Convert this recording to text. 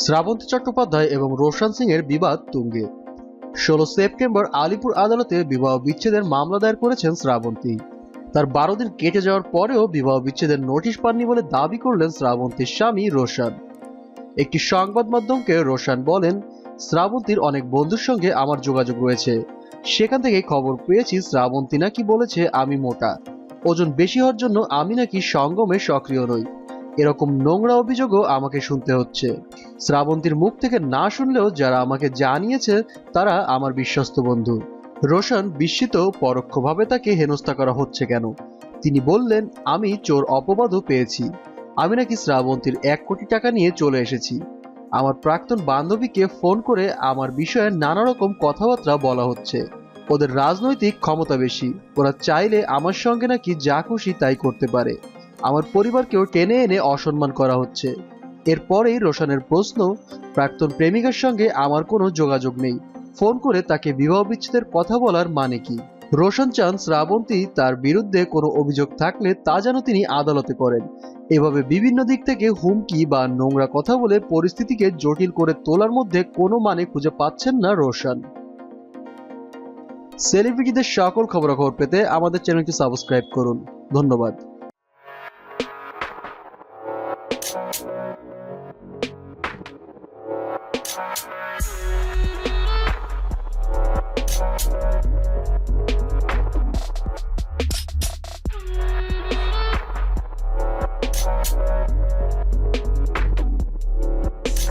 শ্রাবন্তী চট্টোপাধ্যায় এবং রোশন সিং এর বিবাদ তুঙ্গে। ষোলো সেপ্টেম্বর আলিপুর আদালতে বিবাহ বিচ্ছেদের মামলা দায়ের করেছেন শ্রাবন্তী। তার বারো দিন কেটে যাওয়ার পরেও বিবাহ বিচ্ছেদের নোটিশ পাননি বলে দাবি করলেন শ্রাবন্তীর স্বামী রোশন। একটি সংবাদ মাধ্যমকে রোশন বলেন, শ্রাবন্তীর অনেক বন্ধুর সঙ্গে আমার যোগাযোগ রয়েছে। সেখান থেকে খবর পেয়েছি শ্রাবন্তী নাকি বলেছে, আমি মোটা। ওজন বেশি হওয়ার জন্য আমি নাকি সঙ্গমে সক্রিয় নই এরকম নোংরা অভিযোগও আমাকে শুনতে হচ্ছে। শ্রাবন্তীর মুখ থেকে না শুনলেও যারা আমাকে জানিয়েছে, তারা আমার বিশ্বস্ত বন্ধু। রোশন বিস্মিত পরোক্ষভাবে তাকে হেনস্থা করা হচ্ছে কেন? তিনি বললেন, আমি চোর অপবাদও পেয়েছি। আমি নাকি শ্রাবন্তীর এক কোটি টাকা নিয়ে চলে এসেছি। আমার প্রাক্তন বান্ধবীকে ফোন করে আমার বিষয়ে নানা রকম কথাবার্তা বলা হচ্ছে। ওদের রাজনৈতিক ক্ষমতা বেশি। ওরা চাইলে আমার সঙ্গে নাকি যা খুশি তাই করতে পারে। আমার পরিবারকেও টেনে এনে অসম্মান করা হচ্ছে। এরপরেই রোশানের প্রশ্ন, প্রাক্তন প্রেমিকার সঙ্গে আমার কোনো যোগাযোগ নেই। ফোন করে তাকে বিবাহ বিচ্ছেদের কথা বলার মানে কি? রোশন চান শ্রাবন্তী তার বিরুদ্ধে কোনো অভিযোগ থাকলে তা যেন তিনি আদালতে করেন। এভাবে বিভিন্ন দিক থেকে হুমকি বা নোংরা কথা বলে পরিস্থিতিকে জটিল করে তোলার মধ্যে কোনো মানে খুঁজে পাচ্ছেন না রোশন। সেলিব্রিটিদের সকল খবরাখবর পেতে আমাদের চ্যানেলটি সাবস্ক্রাইব করুন। ধন্যবাদ। Thank